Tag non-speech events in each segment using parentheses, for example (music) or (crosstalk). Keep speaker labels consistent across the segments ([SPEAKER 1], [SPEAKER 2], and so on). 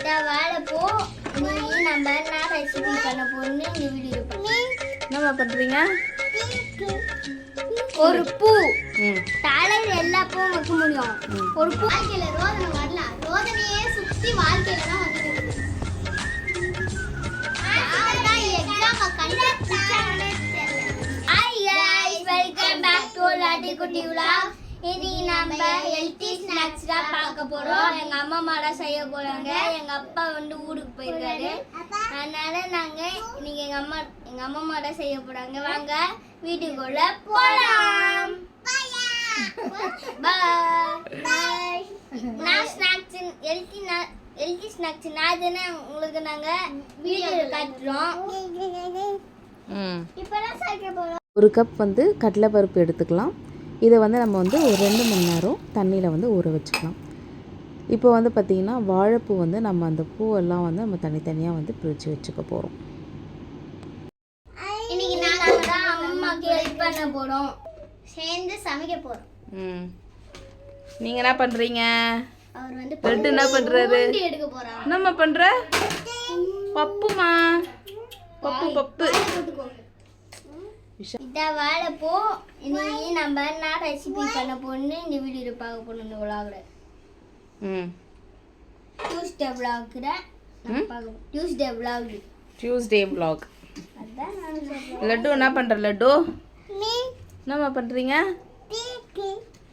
[SPEAKER 1] இந்த வாழைப்பூ நீ நம்ம என்ன ரெசிபி பண்ண போறோம்னு இந்த வீடியோ பண்ணி
[SPEAKER 2] என்னம்மா பண்ணுறீங்க
[SPEAKER 1] ஒரு பூ. தலையில எல்லா பூவும் வைக்க முடியும். ஒரு பூ. வாழ்க்கையில ரோதனை வரலாம் ரோதனையே சுத்தி வாழ்க்கையில தான் வந்து வெல்கம் பேக் டு லாட்டி குட்டி vlog. இன்னைக்கு நம்ம ஹெல்த்தி ஸ்நாக்ஸ் தான் பார்க்க போறோம். எங்க அம்மா மாடா செய்ய போறாங்க. எங்க அப்பா வந்து ஊருக்கு போயிருக்காரு. அதனால நாங்க இன்னைக்கு எங்க அம்மா எங்க அம்மா மாடா செய்ய போறாங்க. வாங்க வீட்டுக்குள்ள போலாம். பாய் நான் ஸ்நாக்ஸ் ஹெல்த்தி ஹெல்த்தி ஸ்நாக்ஸ் நான் தானே உங்களுக்கு நாங்க வீடியோ காட்டுறோம்.
[SPEAKER 2] ம்.
[SPEAKER 1] இப்பதான் சேர்க்க போறோம்.
[SPEAKER 2] ஒரு கப் வந்து கடலைப்பருப்பு எடுத்துக்கலாம். இதை வந்து நம்ம வந்து ஒரு ரெண்டு மணி நேரம் தண்ணியில் வந்து ஊற வச்சுக்கலாம். இப்போ வந்து பார்த்திங்கன்னா வாழைப்பூ வந்து நம்ம அந்த பூவெல்லாம் வந்து நம்ம தனித்தனியாக வந்து பிரித்து வச்சுக்க போகிறோம்
[SPEAKER 1] இன்னைக்கு நாங்க தான் அம்மாக்கு ஹெல்ப் பண்ண போறோம். சேர்ந்து சமைக்க போறோம்.
[SPEAKER 2] ம். நீங்கள் என்ன பண்ணுறீங்க
[SPEAKER 1] அவர் வந்து
[SPEAKER 2] ரெட்டு என்ன பண்ணுறாரு
[SPEAKER 1] எடுக்க போறார்
[SPEAKER 2] என்னம்மா பண்ணுற பப்புமா? பப்பு பப்பு.
[SPEAKER 1] இத வாழைப்பூ இன்னைக்கு நம்ம என்ன ரெசிபி பண்ண போறோம்னு இந்த வீடியோ பார்க்க போறோம் இந்த விளாகுற
[SPEAKER 2] ம்.
[SPEAKER 1] டியூஸ்டே பார்க்க டியூஸ்டே விளாகு
[SPEAKER 2] டியூஸ்டே
[SPEAKER 1] சொல்றேன்.
[SPEAKER 2] லட்டு என்ன பண்ணுற லட்டு? என்னம்மா பண்ணுறீங்க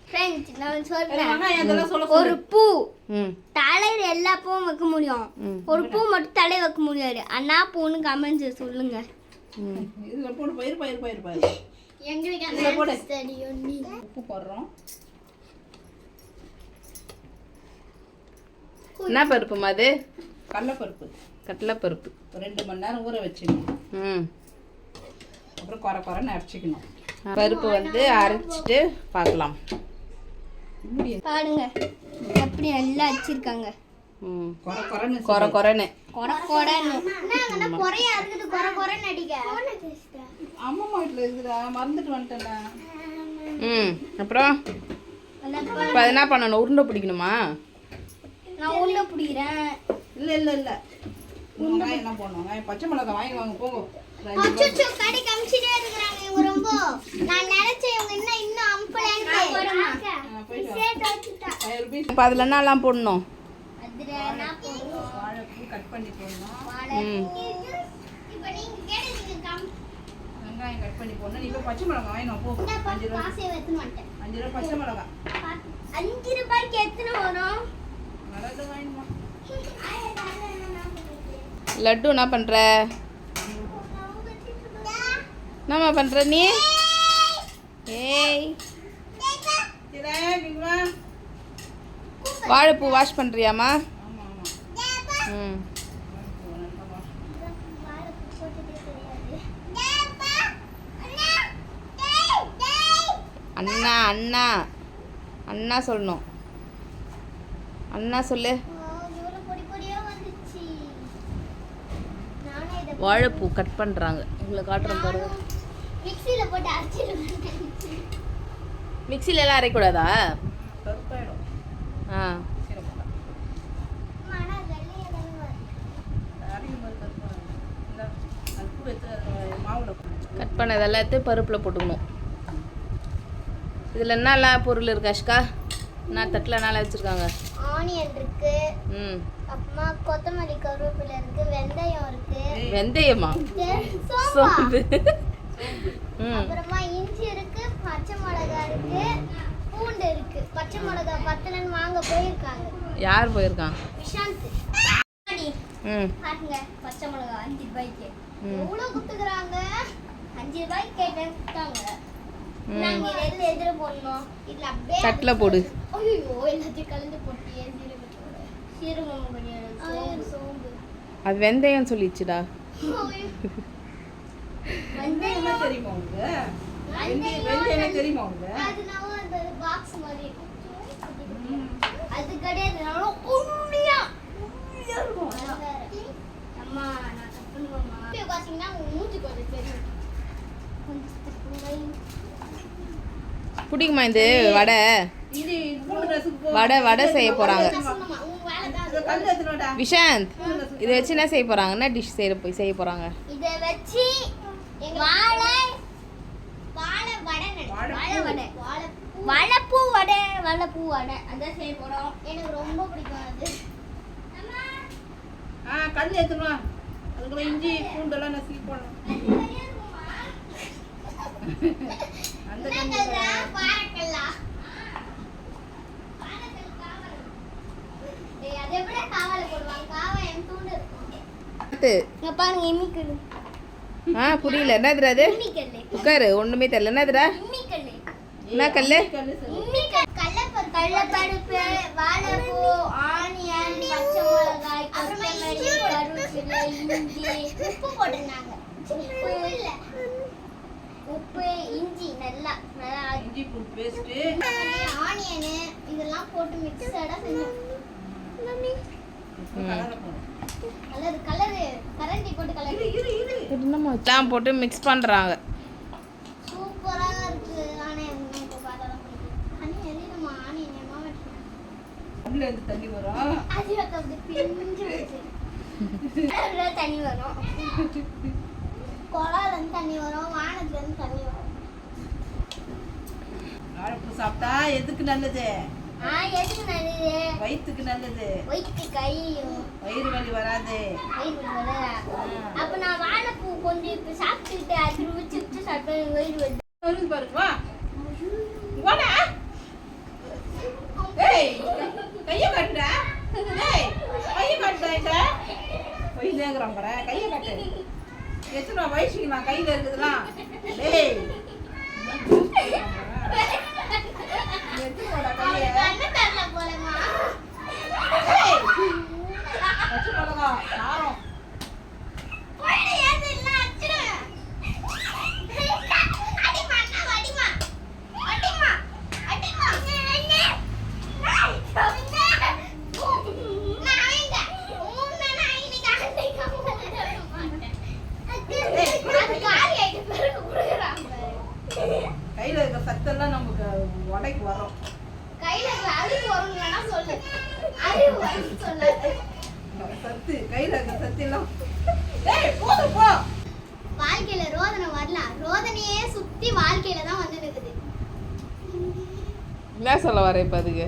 [SPEAKER 1] ஃப்ரெண்ட்ஸ் நான் சொல்றேன். ஒரு பூ.
[SPEAKER 2] ம்.
[SPEAKER 1] தலையில எல்லா பூவும் வைக்க முடியும்.
[SPEAKER 2] ம்.
[SPEAKER 1] ஒரு பூ மட்டும் தலையில வைக்க முடியாது. அண்ணா பூன்னு கமெண்ட்ஸ் சொல்லுங்க.
[SPEAKER 3] இதுல போடு பயிர் பயிர் பயிர் பயிர்
[SPEAKER 1] எங்களுக்கு தெரியும் நீ
[SPEAKER 3] உப்பு போடுறோம்.
[SPEAKER 2] என்ன பருப்புமா அது?
[SPEAKER 3] கடலைப்பருப்பு.
[SPEAKER 2] கடலைப்பருப்பு.
[SPEAKER 3] ரெண்டு மணி நேரம் ஊற வச்சுக்கணும்.
[SPEAKER 2] ம்.
[SPEAKER 3] அப்புறம் குறை குறைன்னு அரைச்சிக்கணும்.
[SPEAKER 2] பருப்பு வந்து அரைச்சிட்டு பார்க்கலாம்.
[SPEAKER 1] பாருங்க எப்படி நல்லா வச்சிருக்காங்க
[SPEAKER 2] ம்.
[SPEAKER 3] குறை குறைன்னு
[SPEAKER 2] குறை குறைன்னு
[SPEAKER 1] கொர கொரன்னு. குறையா இருக்குது? கொர கொரன்னு அடிக்க.
[SPEAKER 3] அம்மா வீட்டில் இருக்குதா மறந்துட்டு வந்துட்டேன்டா.
[SPEAKER 2] ம். அப்புறம்? இப்போ என்ன பண்ணணும்? உருண்டை பிடிக்கணுமா?
[SPEAKER 1] நான் உள்ள பிடிக்கிறேன்.
[SPEAKER 3] இல்லை இல்லை இல்லை. வெங்காயம் என்ன போடணும். வெங்காயம் பச்சை மிளகாய் வாங்கி வாங்க போங்க
[SPEAKER 1] இருக்கிறாங்க இவங்க ரொம்ப. நான் நினைச்சேன் இவங்க என்ன இன்னும்
[SPEAKER 2] என்னலாம் போடணும்?
[SPEAKER 3] வாழைப்பூ கட் பண்ணி போடணும் வெங்காயம் கட் பண்ணி போடணும் நீ பச்சை மிளகா வாங்கி போ அஞ்சு ரூபா அஞ்சு ரூபா பச்சை மிளகா
[SPEAKER 1] அஞ்சு ரூபாய்க்கு எத்தனை வரும்
[SPEAKER 3] மிளகு
[SPEAKER 2] லட்டு என்ன பண்ணுற என்னம்மா பண்ணுற நீ? ஏய். வாழைப்பூ வாஷ் பண்ணுறியாம்மா ம். அண்ணா அண்ணா. அண்ணா சொல்லணும். அண்ணா சொல்லு. வாழைப்பூ கட் பண்ணுறாங்க உங்களை காட்டுறேன் பாருங்க
[SPEAKER 1] மிக்ஸில போட்டு அரைச்சிடுவேன்
[SPEAKER 2] மிக்சில எல்லாம் அரைக்கூடாதா
[SPEAKER 3] கருப்பாயிடும்.
[SPEAKER 2] ஆ. கட் பண்ணது எல்லாத்தையும் பருப்பில் போட்டுக்கணும். இதில் என்னெல்லாம் பொருள் இருக்கு அஷ்கா? என்ன தட்டில் என்னெல்லாம் வச்சுருக்காங்க?
[SPEAKER 1] ஆனியன் இருக்கு.
[SPEAKER 2] ம்.
[SPEAKER 1] அப்புறமா கொத்தமல்லி கருவேப்பிலை இருக்கு வெந்தயம் இருக்கு.
[SPEAKER 2] வெந்தயமா?
[SPEAKER 1] சோம்பா.
[SPEAKER 2] ம்.
[SPEAKER 1] அப்புறமா இஞ்சி இருக்கு பச்சை மிளகாய் இருக்கு. பச்சை மிளகாய் பத்தலன்னு வாங்க போயிருக்காங்க.
[SPEAKER 2] யார் போயிருக்கான்
[SPEAKER 1] விஷாந்த்.
[SPEAKER 2] ம்.
[SPEAKER 1] பாருங்க பச்சை மிளகாய் அஞ்சு ரூபாய்க்கு.
[SPEAKER 2] ம்.
[SPEAKER 1] எவ்வளவு குத்துக்குறாங்க? அஞ்சு ரூபாய்க்கு கேட்டேன் கொடுத்தாங்க
[SPEAKER 2] ம்.
[SPEAKER 1] நாங்க இதை எதுல எதிர போடணும்? இதுல அப்படியே
[SPEAKER 2] தட்டில் போடு.
[SPEAKER 1] ஐயோ எல்லாத்தையும் கலந்து போட்டியே சீரகம் சோம்பு.
[SPEAKER 2] அது வெந்தயம் சொல்லிச்சுடா.
[SPEAKER 3] வெந்தயம் தெரியுமா உங்களுக்கு? வெந்தயம் வெந்தயம் என்ன தெரியுமா உங்களுக்கு?
[SPEAKER 1] அது நான் அந்த பாக்ஸ் மாதிரி இருக்கும். அது கிடையாது நல்லா உண்மையா உண்மையா இருக்கும் அது வேற. அம்மா நான் தப்புனுமாம்மா இப்போ பார்த்தீங்கன்னா உங்க மூஞ்சி கொஞ்சம் தெரியும் கொஞ்சம் திருப்புங்க.
[SPEAKER 2] பிடிக்குமா இது? வடை.
[SPEAKER 3] இது பூண்டு ரசத்துக்கு போ
[SPEAKER 2] வடை வடை செய்ய போகிறாங்க
[SPEAKER 3] எடுத்துனோடா
[SPEAKER 2] விஷாந்த் இதை வச்சு என்ன செய்ய போகிறாங்க என்ன டிஷ் செய்ய போய் செய்ய போகிறாங்க
[SPEAKER 1] இதை வச்சு வாழை வாழை வடை நடு- வாழை வடை. வாழைப்பூ வடை வாழைப்பூ வடை. அதான் செய்ய போறோம். எனக்கு ரொம்ப பிடிக்கும் அது. அம்மா,
[SPEAKER 3] ஆ கல் எடுத்துனோ அதுக்குள்ள இஞ்சி பூண்டெல்லாம் நசுக்கி போடணும். அந்த
[SPEAKER 2] ஆ புரியல. என்னதுடா அது? உட்காரு ஒன்றுமே தெரியல. என்னதுடா? என்ன கல்
[SPEAKER 3] கல் சொல்லு
[SPEAKER 1] இம்மிக்கல் கடலப்பருப்பு கடலப்பருப்பு வாழைப்பூ ஆனியன் பச்சை மிளகாய் கொத்தமல்லி கருவேப்பிலை இஞ்சி உப்பு போட்டிருந்தாங்க. உப்பு இல்ல. உப்பு இஞ்சி நல்லா நல்லா
[SPEAKER 3] இஞ்சி பூண்டு பேஸ்ட்டு
[SPEAKER 1] ஆனியனு இதெல்லாம் போட்டு மிக்சடா செஞ்சோம்
[SPEAKER 3] கலரை
[SPEAKER 1] கலர் கலரு கரண்டி போட்டு கலர்
[SPEAKER 3] இரு இரு
[SPEAKER 2] எல்லாம் போட்டு மிக்ஸ் பண்ணுறாங்க
[SPEAKER 1] சூப்பரா இருக்கு. ஆனா எனக்கு பார்த்தா பிடிக்கும் எல்லாம் ஆனியன் ஏமா வெட்டணும்
[SPEAKER 3] உள்ள இருந்து தண்ணி வரும்.
[SPEAKER 1] அது வந்து பிஞ்சு வச்சு (laughs) அதுல தண்ணி வரும். குழால இருந்து தண்ணி வரும் வானத்துல இருந்து தண்ணி வரும்.
[SPEAKER 3] வாழைப்பூ சாப்பிட்டா எதுக்கு நல்லது?
[SPEAKER 1] ஆ எதுக்கு நல்லது?
[SPEAKER 3] வயிற்றுக்கு நல்லது.
[SPEAKER 1] வயிற்று கையும்
[SPEAKER 3] வயிறு வலி வராது.
[SPEAKER 1] வயிறு வர அப்ப நான் வாழைப்பூ கொஞ்சம் இப்ப சாப்பிட்டுட்டு அது வச்சு வச்சு சாப்பிட்டேன் வயிறு வருது
[SPEAKER 3] வருது பாருங்க வா. வாடா. ஏய் கையை கட்டுடா. ஏய் கையை கட்டுடா கையை கட்டு. எத்தனை வயசுக்கு நான் கையில் இருக்குதுலாம் டேய் எத்தனோட கையை
[SPEAKER 1] கண்ணு தரல போலமா
[SPEAKER 3] ஏய் பச்சை மிளகா காரம்
[SPEAKER 1] போயிடு ஏது இல்ல அடிச்சிடுவேன் அடிமா அண்ணா அடிமா அடிமா அடிமா
[SPEAKER 3] கையில் இருக்க சத்தெல்லாம் நமக்கு உடைக்கு வரும்
[SPEAKER 1] கையில அறிவு வரும் வேணா சொல்லு அறிவு வரும் சொல்லாது
[SPEAKER 3] சத்து கையில் இருக்க சத்தெல்லாம் ஏய் போதும் போ
[SPEAKER 1] வாழ்க்கையில ரோதனை வரலாம் ரோதனையே சுத்தி வாழ்க்கையில தான் வந்து நிக்குது
[SPEAKER 2] என்ன சொல்ல வர இப்போ அதுக்கு?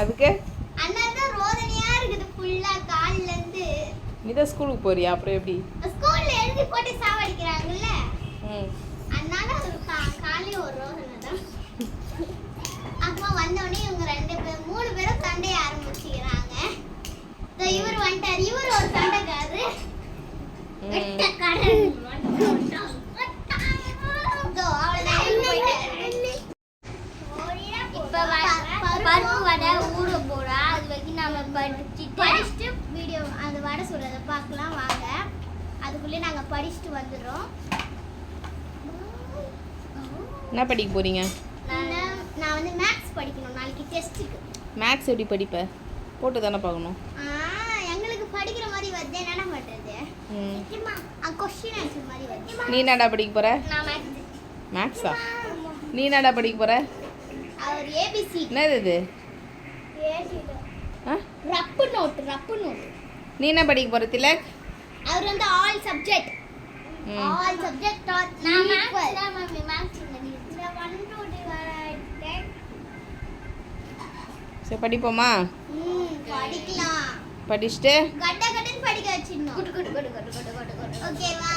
[SPEAKER 2] அதுக்கு? நீ தான் ஸ்கூலுக்கு போறியா? அப்புறம் எப்படி?
[SPEAKER 1] ஸ்கூல்ல எழுதி போட்டு சாவடிக்கிறாங்கல்ல?
[SPEAKER 2] ம்.
[SPEAKER 1] அதனால ஒரு காலையில ஒரு ரோதனை தான். அப்புறமா வந்த உடனே இவங்க ரெண்டு பேர் மூணு பேரும் சண்டைய ஆரம்பிச்சுக்கிறாங்க. இவர் வந்துட்டார். இவர் ஒரு சண்டைக்காரரு
[SPEAKER 2] ம்.
[SPEAKER 1] வெட்டக்காரன் இதோ அவ்வளவுதான் இவரு போயிட்டாரு. இப்ப வ- பருப்பு வடை ஊற போறா அது வரைக்கும் நாம படிச்சுட்டு படிச்சுட்டு வீடியோ அந்த வடை சுடுறத பார்க்கலாம் வாங்க அதுக்குள்ளே நாங்க படிச்சுட்டு வந்துடுறோம்
[SPEAKER 2] என்ன படிக்க போறீங்க?
[SPEAKER 1] நான் நான் வந்து மேக்ஸ் படிக்கணும் நாளைக்கு டெஸ்ட்டுக்கு
[SPEAKER 2] மேக்ஸ் எப்படி படிப்ப? போட்டு தானே பார்க்கணும்.
[SPEAKER 1] எங்களுக்கு படிக்கிற மாதிரி வருது. என்னென்ன பண்ணுறது
[SPEAKER 2] ம்.
[SPEAKER 1] கொஸ்டின் ஆன்சர் மாதிரி வருது.
[SPEAKER 2] நீ என்னடா படிக்க போற?
[SPEAKER 1] நான் மேக்ஸ்
[SPEAKER 2] மேக்ஸா நீ என்னடா படிக்க போற?
[SPEAKER 1] அவர் ஏபிசி
[SPEAKER 2] என்னது இது? ஆ?
[SPEAKER 1] ரப்பு நோட் ரப்பு நோட்
[SPEAKER 2] நீ என்ன படிக்க போற திலக்?
[SPEAKER 1] அவர் வந்து ஆல் சப்ஜெக்ட்
[SPEAKER 2] ம்.
[SPEAKER 1] ஆல் சப்ஜெக்ட் நான் மேக்ஸ் தான் மேம் மேக்ஸ் இந்த 1 2 டிவைடட்
[SPEAKER 2] சரி படிப்போமா
[SPEAKER 1] ம் படிக்கலாம்
[SPEAKER 2] படிச்சுட்டு
[SPEAKER 1] கட்ட கட்டன்னு படிக்க வச்சிடணும் குடு குடு குடு குடு குடு குடு குடு ஓகேவா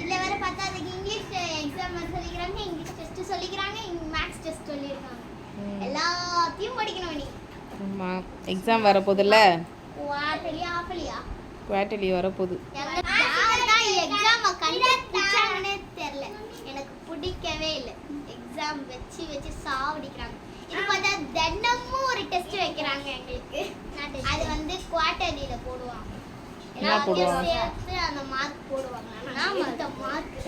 [SPEAKER 1] இல்ல வேற பத்தாதுக்கு இங்கிலீஷ் எக்ஸாம் சொல்லிக்கிறாங்க இங்கிலீஷ் டெஸ்ட் சொல்லிக்கிறாங்க மேக்ஸ் டெஸ்ட் சொல்லியிருக்காங்க. எல்லாத்தையும் படிக்கணும் நீ
[SPEAKER 2] ஆமாம் எக்ஸாம் வரப்போகுதுல்ல?
[SPEAKER 1] வாட்டலியா ஆப்பலியா
[SPEAKER 2] குவார்டர்லி வரப்போகுது.
[SPEAKER 1] எக்ஸாம் கண்டுபிடிச்சாங்கன்னே தெரியல. எனக்கு பிடிக்கவே இல்லை. எக்ஸாம் வச்சு வச்சு சாவடிக்கிறாங்க. இது பார்த்தா தினமும் ஒரு டெஸ்ட் வைக்கிறாங்க எங்களுக்கு. அது வந்து குவார்டர்லியில போடுவாங்க. எல்லாத்தையும்? சேர்த்து அந்த மார்க் போடுவாங்க. நான் இந்த மார்க்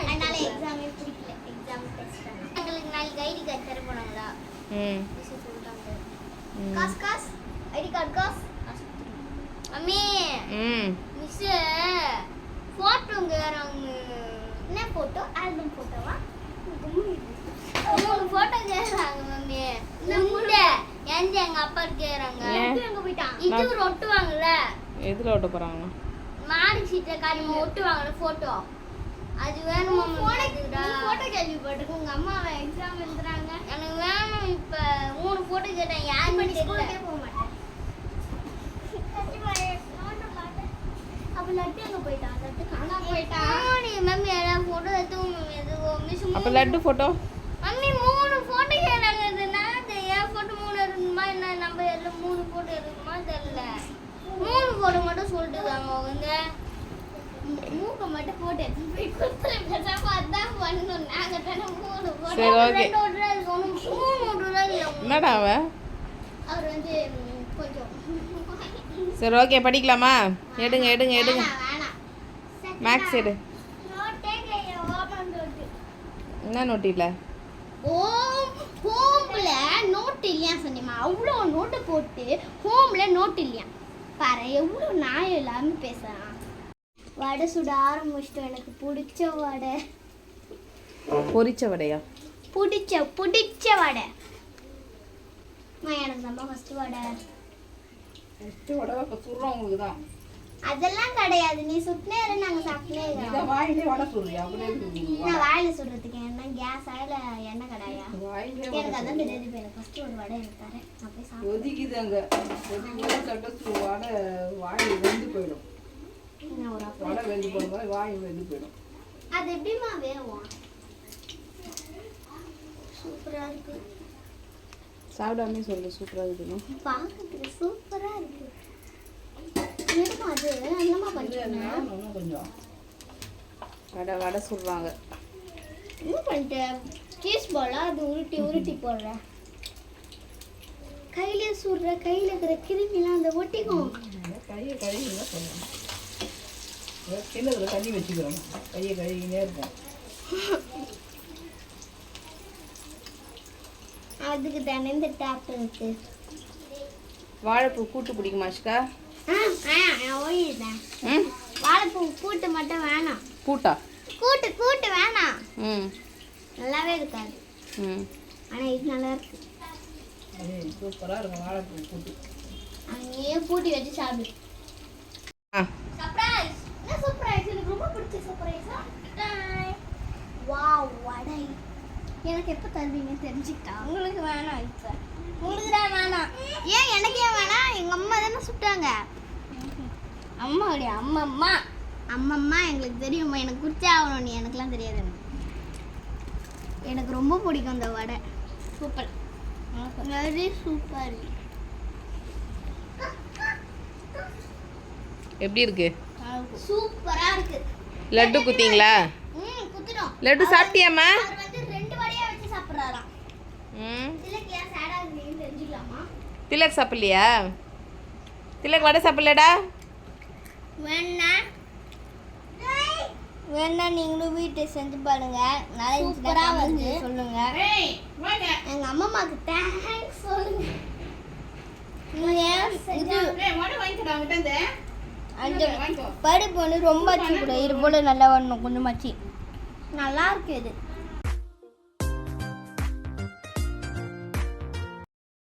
[SPEAKER 1] அதனால எக்ஸாமே பிடிக்கல. எக்ஸாம் டெஸ்ட் எங்களுக்கு நாளைக்கு ஐடி கார்டு தர போனாங்களா. காசு காசு. ஐடி கார்டு காசு. அம்மி.
[SPEAKER 2] ம்.
[SPEAKER 1] மிஸ் போட்டோங்க அவங்க. என்ன போட்டோ ஆல்பம் போட்டோவா மூணு போட்டோ கேக்குறாங்க மம்மி. எந்த எங்க அப்பா கேக்குறாங்க. இது ஒட்டுவாங்கல்ல?
[SPEAKER 2] எதில் ஓட்ட போகிறாங்க
[SPEAKER 1] மாடி ஒட்டுவாங்கல்ல போட்டோ அது வேணுமா போட்டோ கேள்விப்பட்டிருக்கோம் உங்க அம்மா எக்ஸாம் எழுதுறாங்க. எனக்கு வேணும் இப்ப மூணு போட்டோ கேட்டேன். யார் பண்ணி ஸ்கூலுக்கே போக மாட்டேன். அப்ப லட்டு எங்க போயிட்டான்? லட்டு காணா போயிட்டான். மம்மி. எல்லாம் போட்டோ எடுத்து
[SPEAKER 2] அப்போ லட்டு ஃபோட்டோ
[SPEAKER 1] மம்மி மூணு போட்டோ கேட்டாங்கன்னா என் போட்டோ மூணு இருக்கணுமா என்ன நம்ம எல்லாம் மூணு போட்டோ இருக்கணுமா தெரியல. மூணு போட்டோ மட்டும் சொல்லிட்டு இருக்காங்க அவங்க. மூக்க மட்டும் போட்டு எடுத்து போய் கொடுத்துரு பேசாம அதான் பண்ணணும் நாங்க தானே மூணு போட்டோ
[SPEAKER 2] சரி, okay.
[SPEAKER 1] ரெண்டு ஓட்டுறா இருக்கணும் மூணு ஓட்டுறா இல்லை
[SPEAKER 2] என்னடா அவ?
[SPEAKER 1] அவர் வந்து ம், கொஞ்சம்.
[SPEAKER 2] சரி ஓகே படிக்கலாமா? எடுங்க எடுங்க எடுங்க. மேக்ஸ் எடு. என்ன நோட்டில
[SPEAKER 1] ஹோம் ஹோம்ல நோட் இல்லையா சொன்னீமா அவ்வளோ நோட்டு போட்டு ஹோம்ல நோட் இல்லையா? பாரு எவ்வளோ நாய் எல்லாமே பேசுறான். வடை சுட ஆரம்பிச்சிட்டோம். எனக்கு பிடிச்ச வடை.
[SPEAKER 2] பொரிச்ச வடையா?
[SPEAKER 1] பிடிச்ச பிடிச்ச வடை. அம்மா, எனக்கு ரொம்ப ஃபர்ஸ்ட் வடை.
[SPEAKER 3] ஃபஸ்ட்டு இப்போ சுடுறோம் உங்களுக்கு தான்
[SPEAKER 1] அதெல்லாம் கிடையாது. நீ சுட்டினே இரு நாங்க சாப்பிட்டே
[SPEAKER 3] இதை வாயிலே வடை சுடுறியா அப்படியே
[SPEAKER 1] நான் வாயில சுடுறதுக்கு என்ன? கேஸ் ஆயில எண்ணெய் கடாயா? எனக்கு அதான் தெரியாது இப்ப எனக்கு ஃபர்ஸ்ட் ஒரு வடை எனக்கு தரேன். நான் போய் சாப்பிட்டு
[SPEAKER 3] ஒதிக்குது அங்கே. ஒதிக்கு சட்ட வடை வெந்து போயிடும். வடை வெந்து போகும்போது வாய் வெந்து போயிடும்.
[SPEAKER 1] அது எப்படிம்மா வேகும் சூப்பரா இருக்கு.
[SPEAKER 2] சாப்பிடாமே சொல்லு சூப்பராக இருக்குன்னு
[SPEAKER 1] பார்க்கறதுக்கு சூப்பரா இருக்கு. என்னமா அது? என்னமா
[SPEAKER 3] இன்னும் கொஞ்சம்.
[SPEAKER 2] வடை வடை சுடுறாங்க
[SPEAKER 1] என்ன பண்ணிட்ட? சீஸ் பாலா அது உருட்டி உருட்டி போடுற. கையில சுடுற கையில இருக்கிற கிருமிலாம் அந்த ஒட்டிக்கும்.
[SPEAKER 3] கையை கழுவி தான் சொல்லணும் கிண்ணத்தில் தண்ணி வச்சுக்கிறோம். கையை கழுவினே இருப்போம்.
[SPEAKER 1] அதுக்கு தானே இந்த டேப் இருக்கு
[SPEAKER 2] வாழைப்பூ கூட்டு பிடிக்குமா அஷ்கா
[SPEAKER 1] ஆ ஆ நான் ஓடிட்டேன்
[SPEAKER 2] ம்?
[SPEAKER 1] வாழைப்பூ கூட்டு மட்டும் வேணாம்.
[SPEAKER 2] கூட்டா
[SPEAKER 1] கூட்டு கூட்டு வேணாம்.
[SPEAKER 2] ம்.
[SPEAKER 1] நல்லாவே இருக்காது.
[SPEAKER 2] ம்.
[SPEAKER 1] ஆனா இது நல்லா இருக்கு.
[SPEAKER 3] அது சூப்பராக இருக்கும் வாழைப்பூ கூட்டு
[SPEAKER 1] அங்கேயே பூட்டி வச்சு சாப்பிடு.
[SPEAKER 2] ஆ.
[SPEAKER 1] சர்ப்ரைஸ் என்ன சர்ப்ரைஸ் எனக்கு ரொம்ப பிடிச்ச சர்ப்ரைஸா வாவ் வடை. எனக்கு எப்போ தருவீங்க தெரிஞ்சுக்கிட்டா உங்களுக்கு வேணாம் இப்போ. உங்களுக்கு தான் வேணாம் ஏன் எனக்கு ஏன் வேணாம் எங்கள் அம்மா தானே சுட்டாங்க. அம்மா இல்லையா அம்மா அம்மா அம்மம்மா எங்களுக்கு தெரியுமா எனக்கு குடிச்சே ஆகணும். நீ எனக்குலாம் தெரியாது எனக்கு ரொம்ப பிடிக்கும் இந்த வடை. சூப்பர். வெரி சூப்பர்
[SPEAKER 2] எப்படி இருக்கு?
[SPEAKER 1] சூப்பரா இருக்கு.
[SPEAKER 2] லட்டு குத்திங்களா? லட்டு சாப்பிட்டியாம்மா?
[SPEAKER 1] ரெண்டு வடையா வச்சு சாப்பிடுறாராம்.
[SPEAKER 2] ம்.
[SPEAKER 1] சேடா இருக்கீங்கன்னு தெரிஞ்சுக்கலாமா
[SPEAKER 2] திலக் சாப்பிட்லையா? திலக் வடை சாப்பிடலடா
[SPEAKER 1] வேணா. வேணா நீங்களும் வீட்டை செஞ்சு பாருங்க. நல்லா சூப்பரா வந்து சொல்லுங்க.
[SPEAKER 3] ஏய் வாங்க.
[SPEAKER 1] எங்க அம்மாக்கு தேங்க்ஸ் சொல்லுங்க. அந்த. பருப்பு வந்து ரொம்ப கூட. இது போல நல்லா வரணும் கொஞ்சமாச்சு. நல்லா இருக்கு இது.